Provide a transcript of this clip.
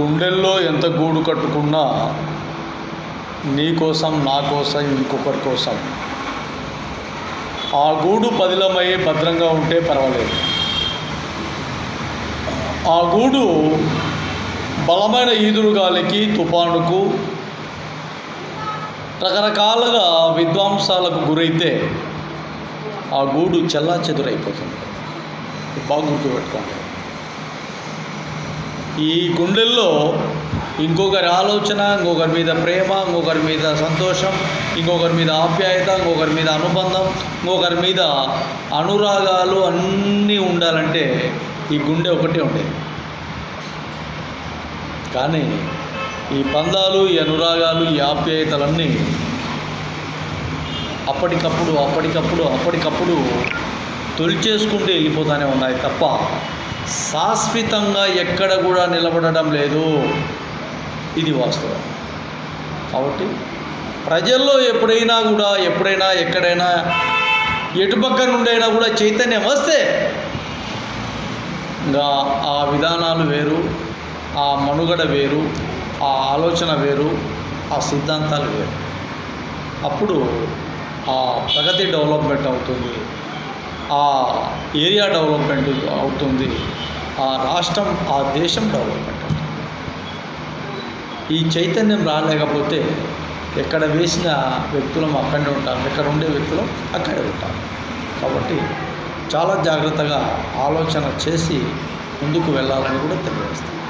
గుండెల్లో ఎంత గూడు కట్టుకున్నా నీ కోసం నా కోసం ఇంకొకరి కోసం. ఆ గూడు పదిలమై భద్రంగా ఉంటే పర్వాలేదు. ఆ గూడు బలమైన ఈదురుగాలికి తుఫానుకు రకరకాలుగా విద్వాంసాలకు గురైతే ఆ గూడు చెల్లా చెదురైపోతుంది బాగా గుర్తుపెట్టుకోండి. ఈ గుండెల్లో ఇంకొకరి ఆలోచన ఇంకొకరి మీద ప్రేమ ఇంకొకరి మీద సంతోషం ఇంకొకరి మీద ఆప్యాయత ఇంకొకరి మీద అనుబంధం ఇంకొకరి మీద అనురాగాలు అన్నీ ఉండాలంటే ఈ గుండె ఒకటే ఉండేది. కానీ ఈ బంధాలు ఈ అనురాగాలు ఈ ఆప్యాయతలన్నీ అప్పటికప్పుడు అప్పటికప్పుడు అప్పటికప్పుడు తొలిచేసుకుంటూ వెళ్ళిపోతూనే ఉన్నాయి తప్ప శాశ్వతంగా ఎక్కడ కూడా నిలబడడం లేదు. ఇది వాస్తవం. కాబట్టి ప్రజల్లో ఎప్పుడైనా కూడా ఎప్పుడైనా ఎక్కడైనా ఎటుపక్క నుండైనా కూడా చైతన్యం వస్తే ఇంకా ఆ విధానాలు వేరు ఆ మనుగడ వేరు ఆ ఆలోచన వేరు ఆ సిద్ధాంతాలు వేరు. అప్పుడు ఆ ప్రగతి డెవలప్మెంట్ అవుతుంది. ఆ ఏరియా డెవలప్మెంట్ అవుతుంది. ఆ రాష్ట్రం ఆ దేశం డెవలప్మెంట్ ఈ చైతన్యం రాలేకపోతే ఎక్కడ వేసిన వ్యక్తులం అక్కడే ఉంటాం ఎక్కడ ఉండే వ్యక్తులం అక్కడే ఉంటారు. కాబట్టి చాలా జాగ్రత్తగా ఆలోచన చేసి ముందుకు వెళ్ళాలని కూడా తెలియజేస్తాను.